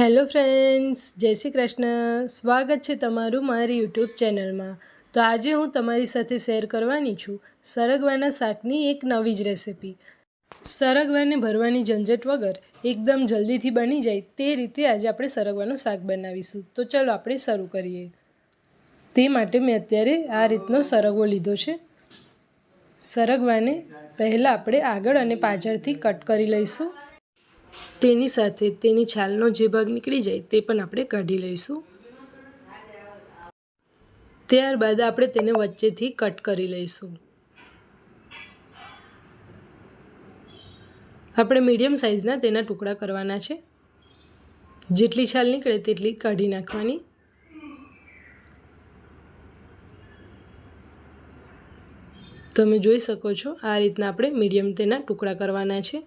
Hello friends, જય શ્રી કૃષ્ણ. સ્વાગત છે તમારું મારી યુટ્યુબ ચેનલમાં. તો આજે હું તમારી સાથે શેર કરવાની છું સરગવાના શાકની એક નવી જ રેસિપી. સરગવાને ભરવાની ઝંઝટ વગર એકદમ જલ્દીથી બની જાય તે રીતે આજે આપણે સરગવાનું શાક બનાવીશું. તો ચલો આપણે શરૂ કરીએ. તે માટે મેં અત્યારે આ રીતનો સરગવો લીધો છે. સરગવાને પહેલાં આપણે આગળ અને પાછળથી કટ કરી લઈશું. તેની સાથે તેની છાલનો જે ભાગ નીકળી જાય તે પણ આપણે કાઢી લઈશું. ત્યારબાદ આપણે તેને વચ્ચેથી કટ કરી લઈશું. આપણે મીડિયમ સાઇઝના તેના ટુકડા કરવાના છે. જેટલી છાલ નીકળે તેટલી કાઢી નાખવાની. તમે જોઈ શકો છો આ રીતના આપણે મીડિયમ તેના ટુકડા કરવાના છે.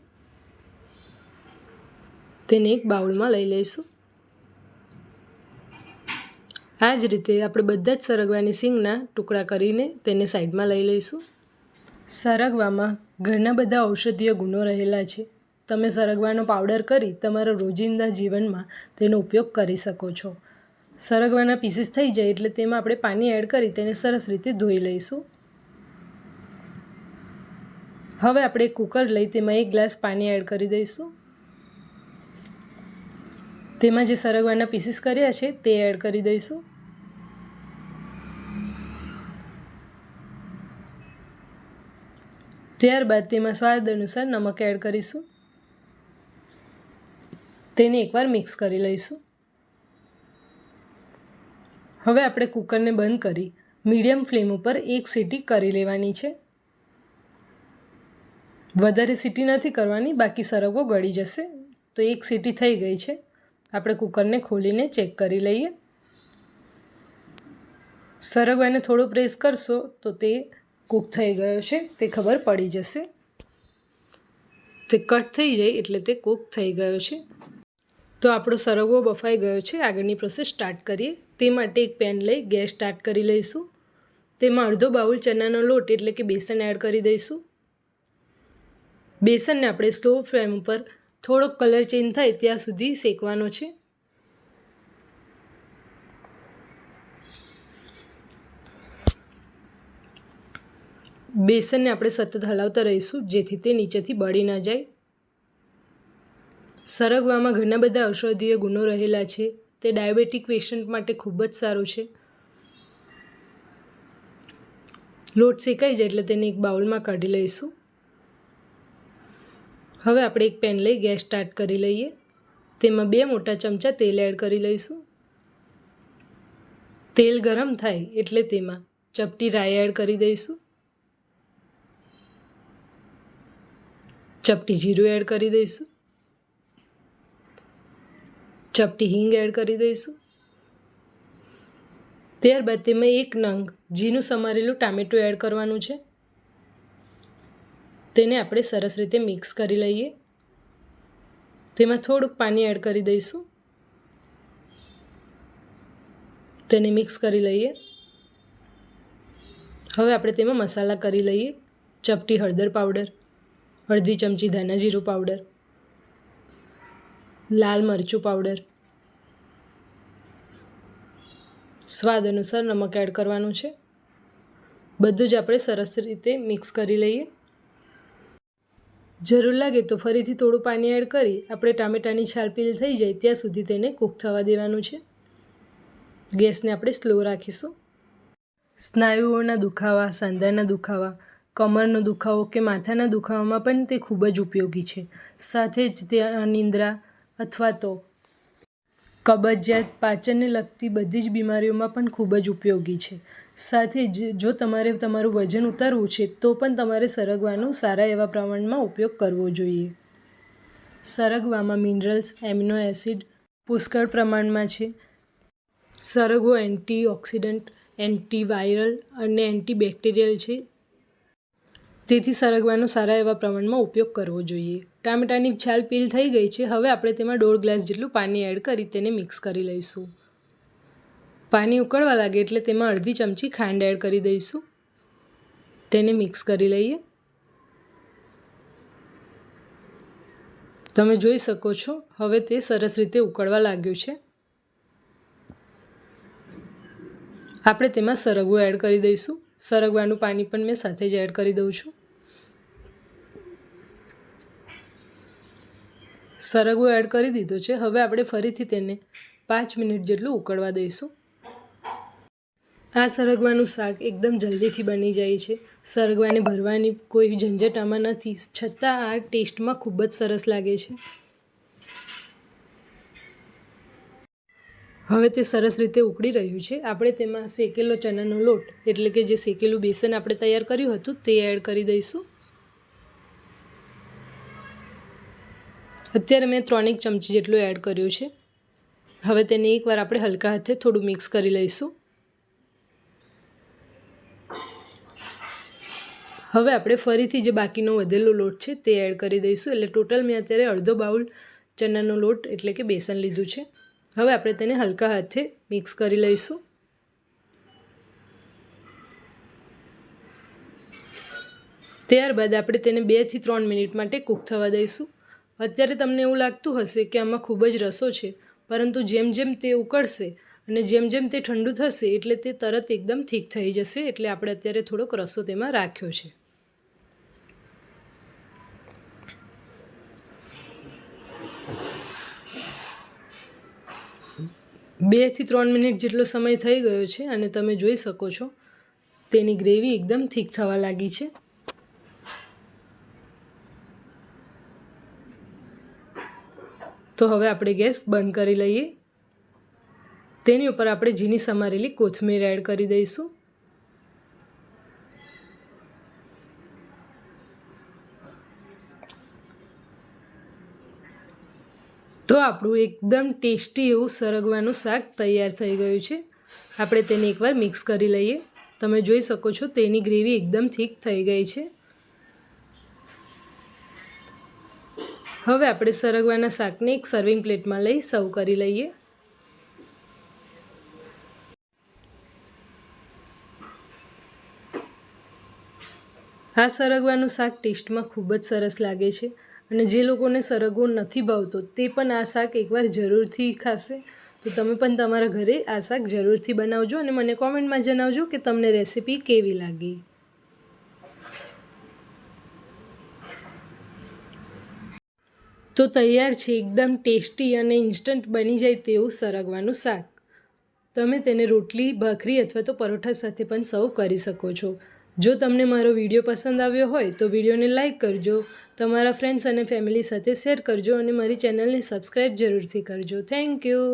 તેને એક બાઉલમાં લઈ લઈશું. આ જ રીતે આપણે બધા જ સરગવાની સિંગના ટુકડા કરીને તેને સાઈડમાં લઈ લઈશું. સરગવામાં ઘણા બધા ઔષધીય ગુણો રહેલા છે. તમે સરગવાનો પાવડર કરી તમારા રોજિંદા જીવનમાં તેનો ઉપયોગ કરી શકો છો. સરગવાના પીસીસ થઈ જાય એટલે તેમાં આપણે પાણી એડ કરી તેને સરસ રીતે ધોઈ લઈશું. હવે આપણે કુકર લઈ તેમાં એક ગ્લાસ પાણી એડ કરી દઈશું. તેમાં જે સરગવાના પીસીસ કર્યા છે, તે એડ કરી દઈશું. ત્યારબાદ તેમાં સ્વાદ અનુસાર નમક એડ કરીશું. તેને એકવાર મિક્સ કરી લઈશું. હવે આપણે કુકરને બંધ કરી મીડિયમ ફ્લેમ ઉપર એક સીટી કરી લેવાની છે. વધારે સીટી નથી કરવાની, બાકી સરગવો ગળી જશે. તો એક સીટી થઈ ગઈ છે. આપણે કુકરને ખોલીને ચેક કરી લઈએ. સરગવાને થોડો પ્રેસ કરશો તો તે કૂક થઈ ગયો છે, તે ખબર પડી જશે. તે કટ થઈ જાય એટલે તે કૂક થઈ ગયો છે. તો આપણો સરગવો બફાઈ ગયો છે, આગળની પ્રોસેસ સ્ટાર્ટ કરીએ. તે માટે એક પેન લઈ ગેસ સ્ટાર્ટ કરી લઈશું. તેમાં અડધો બાઉલ ચણાનો લોટ એટલે કે બેસન એડ કરી દઈશું. બેસનને આપણે સ્લો ફ્લેમ ઉપર થોડોક કલર ચેન્જ થાય ત્યાં સુધી શેકવાનો છે. બેસનને આપણે સતત હલાવતા રહીશું, જેથી તે નીચેથી બળી ન જાય. સરગવામાં ઘણા બધા ઔષધીય ગુણો રહેલા છે. તે ડાયાબિટીક પેશન્ટ માટે ખૂબ જ સારું છે. લોટ શેકાઈ જાય એટલે તેને એક બાઉલમાં કાઢી લઈશું. હવે આપણે એક પેન લઈ ગેસ સ્ટાર્ટ કરી લઈએ. તેમાં બે મોટા ચમચા તેલ એડ કરી લઈશું. તેલ ગરમ થાય એટલે તેમાં ચપટી રાઈ એડ કરી દઈશું. ચપટી જીરું એડ કરી દઈશું. ચપટી હિંગ એડ કરી દઈશું. ત્યારબાદ તેમાં એક નંગ જીનું સમારેલું ટામેટું એડ કરવાનું છે. તેને આપણે સરસ રીતે મિક્સ કરી લઈએ. તેમાં થોડુંક પાણી એડ કરી દઈશું. તેને મિક્સ કરી લઈએ. હવે આપણે તેમાં મસાલા કરી લઈએ. ચપટી હળદર પાવડર, અડધી ચમચી ધાના જીરું પાવડર, લાલ મરચું પાવડર. સ્વાદ અનુસાર નમક એડ કરવાનું છે. બધું જ આપણે સરસ રીતે મિક્સ કરી લઈએ. જરૂર લાગે તો ફરીથી થોડું પાણી એડ કરી આપણે ટામેટાની છાલ પીલ થઈ જાય ત્યાં સુધી તેને કૂક થવા દેવાનું છે. ગેસને આપણે સ્લો રાખીશું. સ્નાયુઓના દુખાવા, સાંધાના દુખાવા, કમરનો દુખાવો કે માથાના દુખાવામાં પણ તે ખૂબ જ ઉપયોગી છે. સાથે જ તે અનિંદ્રા અથવા તો કબજિયાત પાચનને લગતી બધી જ બીમારીઓમાં પણ ખૂબ જ ઉપયોગી છે. સાથે જ જો તમારે તમારું વજન ઉતારવું છે, તો પણ તમારે સરગવાનો સારા એવા પ્રમાણમાં ઉપયોગ કરવો જોઈએ. સરગવામાં મિનરલ્સ, એમિનો એસિડ પુષ્કળ પ્રમાણમાં છે. સરગવો એન્ટીઓક્સિડન્ટ, એન્ટીવાયરલ અને એન્ટીબેક્ટેરિયલ છે. તેથી સરગવાનો સારા એવા પ્રમાણમાં ઉપયોગ કરવો જોઈએ. ટામેટાની છાલ પીલ થઈ ગઈ છે. હવે આપણે તેમાં દોઢ ગ્લાસ જેટલું પાણી એડ કરી તેને મિક્સ કરી લઈશું. પાણી ઉકળવા લાગે એટલે તેમાં અડધી ચમચી ખાંડ એડ કરી દઈશું. તેને મિક્સ કરી લઈએ. તમે જોઈ શકો છો, હવે તે સરસ રીતે ઉકળવા લાગ્યું છે. આપણે તેમાં સરગવો એડ કરી દઈશું. સરગવાનું પાણી પણ મેં સાથે જ એડ કરી દઉં છું. સરગવો એડ કરી દીધો છે. હવે આપણે ફરીથી તેને પાંચ મિનિટ જેટલું ઉકળવા દઈશું. આ સરગવાનું શાક એકદમ જલ્દીથી બની જાય છે. સરગવાને ભરવાની કોઈ ઝંઝટ આમાં નથી. છતાં આ ટેસ્ટમાં ખૂબ જ સરસ લાગે છે. હવે તે સરસ રીતે ઉકળી રહ્યું છે. આપણે તેમાં શેકેલો ચણાનો લોટ, એટલે કે જે શેકેલું બેસન આપણે તૈયાર કર્યું હતું, તે એડ કરી દઈશું. અત્યારે મેં ત્રણેક ચમચી જેટલું એડ કર્યું છે. હવે તેને એકવાર આપણે હલકા હાથે થોડું મિક્સ કરી લઈશું. હવે આપણે ફરીથી જે બાકીનો વધેલો લોટ છે તે એડ કરી દઈશું. એટલે ટોટલ મેં અત્યારે અડધો બાઉલ ચણાનો લોટ એટલે કે બેસન લીધું છે. હવે આપણે તેને હલકા હાથે મિક્સ કરી લઈશું. ત્યારબાદ આપણે તેને બેથી ત્રણ મિનિટ માટે કૂક થવા દઈશું. અત્યારે તમને એવું લાગતું હશે કે આમાં ખૂબ જ રસો છે, પરંતુ જેમ જેમ તે ઉકળશે અને જેમ જેમ તે ઠંડુ થશે એટલે તે તરત એકદમ ઠીક થઈ જશે એટલે આપણે અત્યારે થોડોક રસો તેમાં રાખ્યો છે. બેથી ત્રણ મિનિટ જેટલો સમય થઈ ગયો છે અને તમે જોઈ શકો છો તેની ગ્રેવી એકદમ ઠીક થવા લાગી છે. તો હવે આપણે ગેસ બંધ કરી લઈએ. તેની ઉપર આપણે ઝીણી સમારેલી કોથમીર એડ કરી દઈશું. તો આપણું એકદમ ટેસ્ટી એવું સરગવાનું શાક તૈયાર થઈ ગયું છે. આપણે તેને એકવાર મિક્સ કરી લઈએ. તમે જોઈ શકો છો તેની ગ્રેવી એકદમ થીક થઈ ગઈ છે. હવે આપણે સરગવાના શાકને એક સર્વિંગ પ્લેટમાં લઈ સર્વ કરી લઈએ. આ સરગવાનું શાક ટેસ્ટમાં ખૂબ જ સરસ લાગે છે અને જે લોકોને સરગવો નથી ભાવતો તે પણ આ શાક એકવાર જરૂરથી ખાશે. તો તમે પણ તમારા ઘરે આ શાક જરૂરથી બનાવજો અને મને કોમેન્ટમાં જણાવજો કે તમને રેસીપી કેવી લાગી. તો તૈયાર છે, એકદમ ટેસ્ટી અને ઇન્સ્ટન્ટ બની જાય તેવું સરગવાનું શાક. તમે તેને રોટલી, ભાખરી અથવા તો પરોઠા સાથે પણ સર્વ કરી શકો છો. જો તમને મારો વીડિયો પસંદ આવ્યો હોય તો વિડીયોને લાઇક કરજો, તમારા ફ્રેન્ડ્સ અને ફેમિલી સાથે શેર કરજો અને મારી ચેનલને સબસ્ક્રાઈબ જરૂરથી કરજો. Thank you.